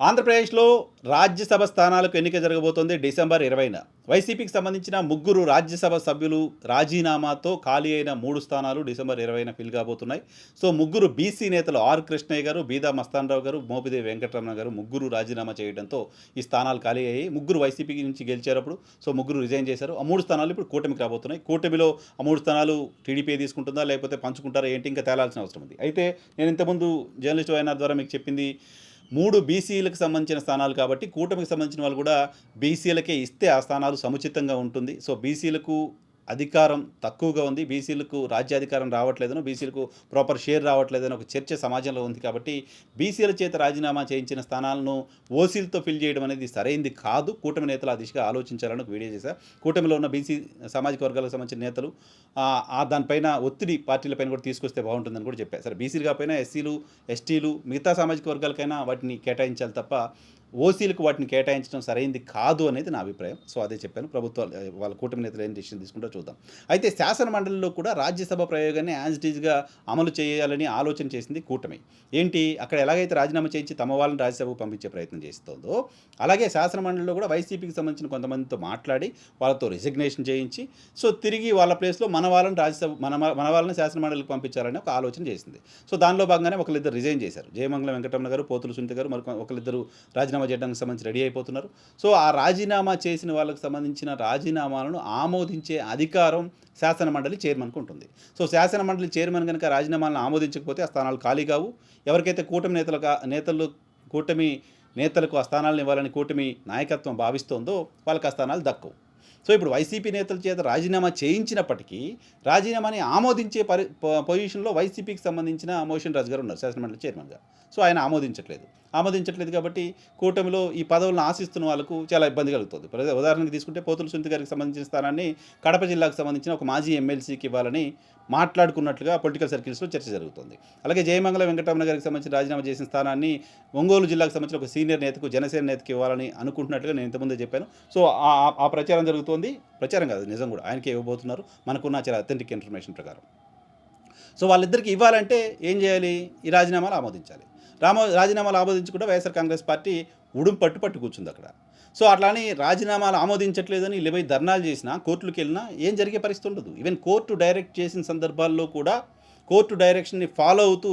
ఆంధ్రప్రదేశ్లో రాజ్యసభ స్థానాలకు ఎన్నిక జరగబోతోంది డిసెంబర్ ఇరవైన. వైసీపీకి సంబంధించిన ముగ్గురు రాజ్యసభ సభ్యులు రాజీనామాతో ఖాళీ అయిన మూడు స్థానాలు డిసెంబర్ ఇరవైన ఫిల్ కాబోతున్నాయి. సో ముగ్గురు బీసీ నేతలు ఆర్ కృష్ణయ్య గారు బీదా మస్తానరావు గారు మోపిదేవి వెంకటరమణ గారు ముగ్గురు రాజీనామా చేయడంతో ఈ స్థానాలు ఖాళీ అయ్యాయి. ముగ్గురు వైసీపీ నుంచి గెలిచేటప్పుడు సో ముగ్గురు రిజైన్ చేశారు. ఆ మూడు స్థానాలు ఇప్పుడు కూటమికి రాబోతున్నాయి. కూటమిలో ఆ మూడు స్థానాలు టీడీపీ తీసుకుంటుందా లేకపోతే పంచుకుంటారా ఏంటి ఇంకా తేలాల్సిన అవసరం ఉంది. అయితే నేను ఇంతకుముందు జర్నలిస్ట్ అయిన ద్వారా మీకు చెప్పింది మూడు బీసీలకు సంబంధించిన స్థానాలు కాబట్టి కూటమికి సంబంధించిన వాళ్ళు కూడా బీసీలకే ఇస్తే ఆ స్థానాలు సముచితంగా ఉంటుంది. సో బీసీలకు అధికారం తక్కువగా ఉంది. బీసీలకు రాజ్యాధికారం రావట్లేదని బీసీలకు ప్రాపర్ షేర్ రావట్లేదని ఒక చర్చ సమాజంలో ఉంది కాబట్టి బీసీల చేత రాజీనామా చేయించిన స్థానాలను ఓసీలతో ఫిల్ చేయడం అనేది సరైంది కాదు. కూటమి నేతలు ఆ దిశగా ఆలోచించాలని ఒక వీడియో చేశారు. కూటమిలో ఉన్న బీసీ సామాజిక వర్గాలకు సంబంధించిన నేతలు ఆ, దానిపైన ఒత్తిడి పార్టీలపైన కూడా తీసుకొస్తే బాగుంటుందని కూడా చెప్పారు. సరే బీసీలు కాకపోయినా ఎస్సీలు ఎస్టీలు మిగతా సామాజిక వర్గాలకైనా వాటిని కేటాయించాలి తప్ప ఓసీలకు వాటిని కేటాయించడం సరైంది కాదు అనేది నా అభిప్రాయం. సో అదే చెప్పాను. ప్రభుత్వాలు వాళ్ళ కూటమి నేతలు ఏం డిసిషన్ తీసుకుంటూ చూద్దాం. అయితే శాసన మండలిలో కూడా రాజ్యసభ ప్రయోగాన్ని యాజ్ అమలు చేయాలని ఆలోచన చేసింది కూటమి. ఏంటి? అక్కడ ఎలాగైతే రాజీనామా చేయించి తమ వాళ్ళని రాజ్యసభకు పంపించే ప్రయత్నం చేస్తుందో అలాగే శాసన మండలిలో కూడా వైసీపీకి సంబంధించిన కొంతమందితో మాట్లాడి వాళ్ళతో రిజిగ్నేషన్ చేయించి సో తిరిగి వాళ్ళ ప్లేస్లో మన వాళ్ళని రాజ్యసభ మన మన వాళ్ళని శాసన మండలికి పంపించాలని ఒక ఆలోచన చేసింది. సో దానిలో భాగంగానే ఒకరిద్దరు రిజైన్ చేశారు. జయమంగళం వెంకటరమణ గారు పోతులు సునీత గారు మరి ఒకరిద్దరు రాజీనామా చేయడానికి సంబంధించి రెడీ అయిపోతున్నారు. సో ఆ రాజీనామా చేసిన వాళ్ళకి సంబంధించిన రాజీనామాలను ఆమోదించే అధికారం శాసన మండలి చైర్మన్కి ఉంటుంది. సో శాసన మండలి చైర్మన్ కనుక రాజీనామాలను ఆమోదించకపోతే ఆ స్థానాలు ఖాళీ కావు. ఎవరికైతే కూటమి నేతలు నేతలు కూటమి నేతలకు ఆ స్థానాలను ఇవ్వాలని కూటమి నాయకత్వం భావిస్తోందో వాళ్ళకి ఆ స్థానాలు దక్కవు. సో ఇప్పుడు వైసీపీ నేతల చేత రాజీనామా చేయించినప్పటికీ రాజీనామాని ఆమోదించే పరి పొజిషన్లో వైసీపీకి సంబంధించిన మోషన్ రాజు గారు ఉన్నారు శాసనమండలి చైర్మన్గా. సో ఆయన ఆమోదించట్లేదు. ఆమోదించట్లేదు కాబట్టి కూటమిలో ఈ పదవులను ఆశిస్తున్న వాళ్ళకు చాలా ఇబ్బంది కలుగుతుంది. ఉదాహరణకి తీసుకుంటే పోతుల సునీత గారికి సంబంధించిన స్థానాన్ని కడప జిల్లాకు సంబంధించిన ఒక మాజీ ఎమ్మెల్సీకి ఇవ్వాలని మాట్లాడుకున్నట్లుగా పొలిటికల్ సర్కిల్స్లో చర్చ జరుగుతుంది. అలాగే జయమంగళ వెంకటరమణ గారికి సంబంధించి రాజీనామా చేసిన స్థానాన్ని ఒంగోలు జిల్లాకు సంబంధించిన ఒక సీనియర్ నేతకు జనసేన నేతకి ఇవ్వాలని అనుకుంటున్నట్లుగా నేను ఇంతకుముందే చెప్పాను. సో ఆ- ఆ- ఆ ప్రచారం జరుగుతోంది. ప్రచారం కాదు నిజం కూడా. ఆయనకి ఇవ్వబోతున్నారు. మనకున్న చాలా అథెంటిక్ ఇన్ఫర్మేషన్ ప్రకారం. సో వాళ్ళిద్దరికి ఇవ్వాలంటే ఏం చేయాలి? ఈ రాజీనామాలు ఆమోదించాలి. రామ రాజీనామాలు ఆమోదించకుండా వైఎస్ఆర్ కాంగ్రెస్ పార్టీ ఉడుం పట్టు పట్టు కూర్చుంది అక్కడ. సో అట్లాని రాజీనామాలు ఆమోదించట్లేదని లేబై ధర్నాలు చేసినా కోర్టులకు వెళ్ళినా ఏం జరిగే పరిస్థితి ఉండదు. ఈవెన్ కోర్టు డైరెక్ట్ చేసిన సందర్భాల్లో కూడా కోర్టు డైరెక్షన్ని ఫాలో అవుతూ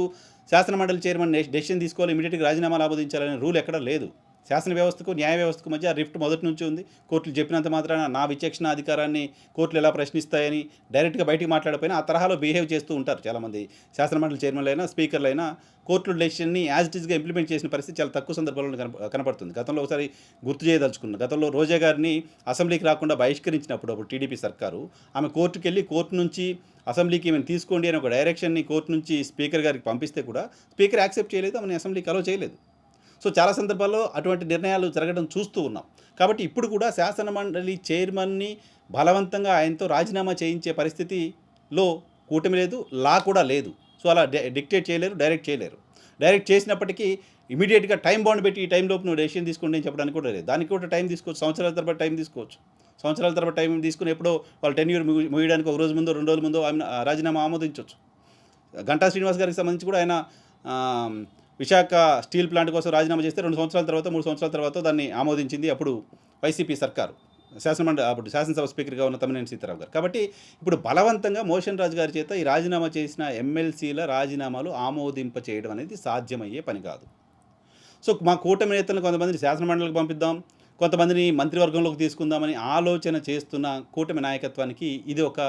శాసనమండలి చైర్మన్ డెసిషన్ తీసుకోవాలి ఇమీడియట్గా రాజీనామాలు ఆమోదించాలనే రూల్ ఎక్కడా లేదు. శాసన వ్యవస్థకు న్యాయ వ్యవస్థకు మధ్య రిఫ్ట్ మొదటి నుంచి ఉంది. కోర్టులు చెప్పినంత మాత్రాన నా విచక్షణ అధికారాన్ని కోర్టులు ఎలా ప్రశ్నిస్తాయని డైరెక్ట్గా బయటికి మాట్లాడపోయినా ఆ తరహాలో బిహేవ్ చేస్తూ ఉంటారు చాలామంది. శాసనమండలి చైర్మన్లు అయినా స్పీకర్లు అయినా కోర్టుల డెసిషన్ని యాజ్ ఇట్ ఈస్గా ఇంప్లిమెంట్ చేసిన పరిస్థితి చాలా తక్కువ సందర్భాల్లో కన కనపడుతుంది. గతంలో ఒకసారి గుర్తు చేయదలుచుకున్నాను గతంలో రోజా గారిని అసెంబ్లీకి రాకుండా బహిష్కరించినప్పుడు అప్పుడు టీడీపీ సర్కారు ఆమె కోర్టుకు వెళ్ళి కోర్టు నుంచి అసెంబ్లీకి ఏమైనా తీసుకోండి అని ఒక డైరెక్షన్ని కోర్టు నుంచి స్పీకర్ గారికి పంపిస్తే కూడా స్పీకర్ యాక్సెప్ట్ చేయలేదు ఆమెను అసెంబ్లీకి అలో చేయలేదు. సో చాలా సందర్భాల్లో అటువంటి నిర్ణయాలు జరగడం చూస్తూ ఉన్నాం. కాబట్టి ఇప్పుడు కూడా శాసన మండలి చైర్మన్ని బలవంతంగా ఆయనతో రాజీనామా చేయించే పరిస్థితిలో కూటమి లేదు లా కూడా లేదు. సో అలా డిక్టేట్ చేయలేరు డైరెక్ట్ చేయలేరు. డైరెక్ట్ చేసినప్పటికీ ఇమీడియట్గా టైం బాండ్ పెట్టి ఈ టైంలోపు నువ్వు డెసిషన్ తీసుకోండి అని చెప్పడానికి కూడా లేదు. దానికి కూడా టైం తీసుకోవచ్చు సంవత్సరాల తర్వాత టైం తీసుకోవచ్చు. సంవత్సరాల తర్వాత టైం తీసుకుని ఎప్పుడో వాళ్ళు టెన్ ఇయర్ ముగియడానికి ఒక రోజు ముందో రెండు రోజుల ముందో ఆయన రాజీనామా ఆమోదించవచ్చు గంటా శ్రీనివాస్ గారికి సంబంధించి కూడా ఆయన విశాఖ స్టీల్ ప్లాంట్ కోసం రాజీనామా చేస్తే రెండు సంవత్సరాల తర్వాత మూడు సంవత్సరాల తర్వాత దాన్ని ఆమోదించింది అప్పుడు వైసీపీ సర్కారు. శాసనమండలి అప్పుడు శాసనసభ స్పీకర్గా ఉన్న తమ్మినేని సీతారావు గారు. కాబట్టి ఇప్పుడు బలవంతంగా మోషన్ రాజు గారి చేత ఈ రాజీనామా చేసిన ఎమ్మెల్సీల రాజీనామాలు ఆమోదింప చేయడం అనేది సాధ్యమయ్యే పని కాదు. సో మా కూటమి నేతలను కొంతమందిని శాసనమండలికి పంపిద్దాం కొంతమందిని మంత్రివర్గంలోకి తీసుకుందామని ఆలోచన చేస్తున్న కూటమి నాయకత్వానికి ఇది ఒక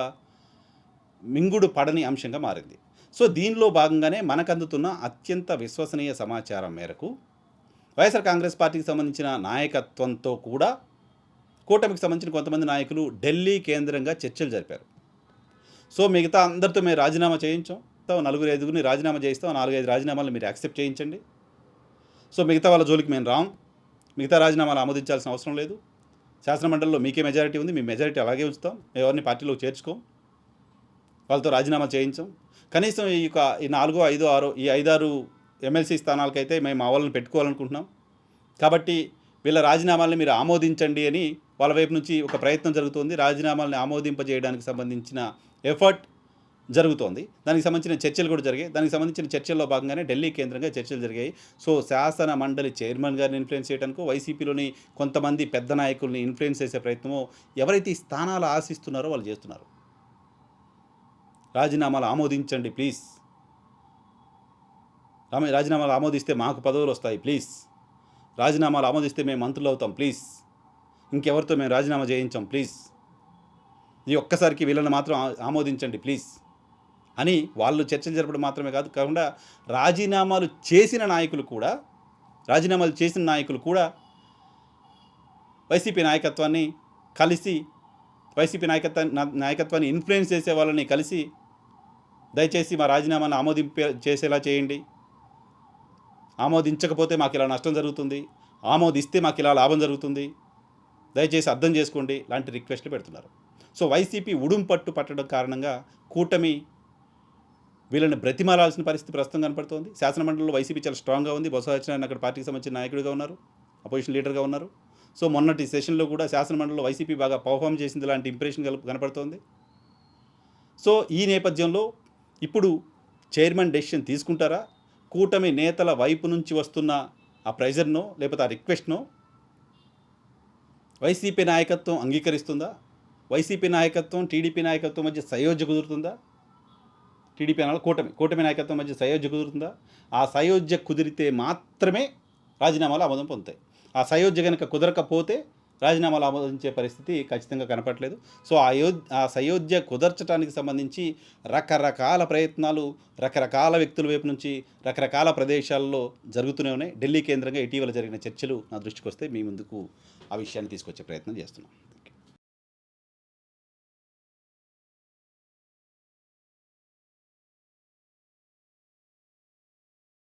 మింగుడు పడని అంశంగా మారింది. సో దీనిలో భాగంగానే మనకు అందుతున్న అత్యంత విశ్వసనీయ సమాచారం మేరకు వైఎస్ఆర్ కాంగ్రెస్ పార్టీకి సంబంధించిన నాయకత్వంతో కూడా కూటమికి సంబంధించిన కొంతమంది నాయకులు ఢిల్లీ కేంద్రంగా చర్చలు జరిపారు. సో మిగతా అందరితో మేము రాజీనామా చేయించాం. తో నలుగురు ఐదుగురిని రాజీనామా చేయిస్తాం. నాలుగైదు రాజీనామాలు మీరు యాక్సెప్ట్ చేయించండి. సో మిగతా వాళ్ళ జోలికి మేము రాం. మిగతా రాజీనామాలు ఆమోదించాల్సిన అవసరం లేదు. శాసనమండలిలో మీకే మెజారిటీ ఉంది. మీ మెజారిటీ అలాగే ఉంచుతాం. ఎవరిని పార్టీలో చేర్చుకోం. వాళ్ళతో రాజీనామా చేయించాం. కనీసం ఈ యొక్క ఈ నాలుగో ఐదో ఆరో ఈ ఐదారు ఎమ్మెల్సీ స్థానాలకైతే మేము మా వాళ్ళని పెట్టుకోవాలనుకుంటున్నాం. కాబట్టి వీళ్ళ రాజీనామాల్ని మీరు ఆమోదించండి అని వాళ్ళ వైపు నుంచి ఒక ప్రయత్నం జరుగుతుంది. రాజీనామాల్ని ఆమోదింపజేయడానికి సంబంధించిన ఎఫర్ట్ జరుగుతోంది. దానికి సంబంధించిన చర్చలు కూడా జరిగాయి. దానికి సంబంధించిన చర్చల్లో భాగంగానే ఢిల్లీ కేంద్రంగా చర్చలు జరిగాయి. సో శాసన మండలి చైర్మన్ గారిని ఇన్ఫ్లుయెన్స్ చేయడానికి వైసీపీలోని కొంతమంది పెద్ద నాయకుల్ని ఇన్ఫ్లుయెన్స్ చేసే ప్రయత్నమో ఎవరైతే ఈ స్థానాలు ఆశిస్తున్నారో వాళ్ళు చేస్తున్నారు. రాజీనామాలు ఆమోదించండి ప్లీజ్. రామ రాజీనామాలు ఆమోదిస్తే మాకు పదవులు వస్తాయి ప్లీజ్. రాజీనామాలు ఆమోదిస్తే మేము మంత్రులు అవుతాం ప్లీజ్. ఇంకెవరితో మేము రాజీనామా చేయించాం ప్లీజ్. ఈ ఒక్కసారికి వీళ్ళని మాత్రం ఆమోదించండి ప్లీజ్. అని వాళ్ళు చర్చలు జరపడం మాత్రమే కాదు కాకుండా రాజీనామాలు చేసిన నాయకులు కూడా రాజీనామాలు చేసిన నాయకులు కూడా వైసీపీ నాయకత్వాన్ని కలిసి వైసీపీ నాయకత్వాన్ని నాయకత్వాన్ని ఇన్ఫ్లుయెన్స్ చేసే వాళ్ళని కలిసి దయచేసి మా రాజీనామాను ఆమోదింపే చేసేలా చేయండి. ఆమోదించకపోతే మాకు ఇలా నష్టం జరుగుతుంది. ఆమోదిస్తే మాకు ఇలా లాభం జరుగుతుంది. దయచేసి అర్థం చేసుకోండి. లాంటి రిక్వెస్ట్లు పెడుతున్నారు. సో వైసీపీ ఉడుం పట్టు పట్టడం కారణంగా కూటమి వీళ్ళని బ్రతిమాలాల్సిన పరిస్థితి ప్రస్తుతం కనపడుతోంది. శాసనమండలిలో వైసీపీ చాలా స్ట్రాంగ్గా ఉంది. బొత్స సత్యనారాయణ అక్కడ పార్టీకి సంబంధించిన నాయకుడిగా ఉన్నారు. అపోజిషన్ లీడర్గా ఉన్నారు. సో మొన్నటి సెషన్లో కూడా శాసనమండలిలో వైసీపీ బాగా పర్ఫామ్ చేసింది లాంటి ఇంప్రెషన్ కనపడుతోంది. సో ఈ నేపథ్యంలో ఇప్పుడు చైర్మన్ డెసిషన్ తీసుకుంటారా? కూటమి నేతల వైపు నుంచి వస్తున్న ఆ ప్రెజర్నో లేకపోతే ఆ రిక్వెస్ట్నో? వైసీపీ నాయకత్వం అంగీకరిస్తుందా? వైసీపీ నాయకత్వం టీడీపీ నాయకత్వం మధ్య సయోధ్య కుదురుతుందా? టీడీపీ అనాలి కూటమి కూటమి నాయకత్వం మధ్య సయోధ్య కుదురుతుందా? ఆ సయోధ్య కుదిరితే మాత్రమే రాజీనామాలు ఆమోదం పొందుతాయి. ఆ సయోధ్య కనుక కుదరకపోతే రాజీనామాలు ఆమోదించే పరిస్థితి ఖచ్చితంగా కనపట్లేదు సో ఆ యో ఆ సయోధ్య కుదర్చడానికి సంబంధించి రకరకాల ప్రయత్నాలు రకరకాల వ్యక్తుల వైపు నుంచి రకరకాల ప్రదేశాల్లో జరుగుతూనే ఉన్నాయి. ఢిల్లీ కేంద్రంగా ఇటీవల జరిగిన చర్చలు నా దృష్టికి వస్తే మీ ముందుకు ఆ విషయాన్ని తీసుకొచ్చే ప్రయత్నం చేస్తున్నాం.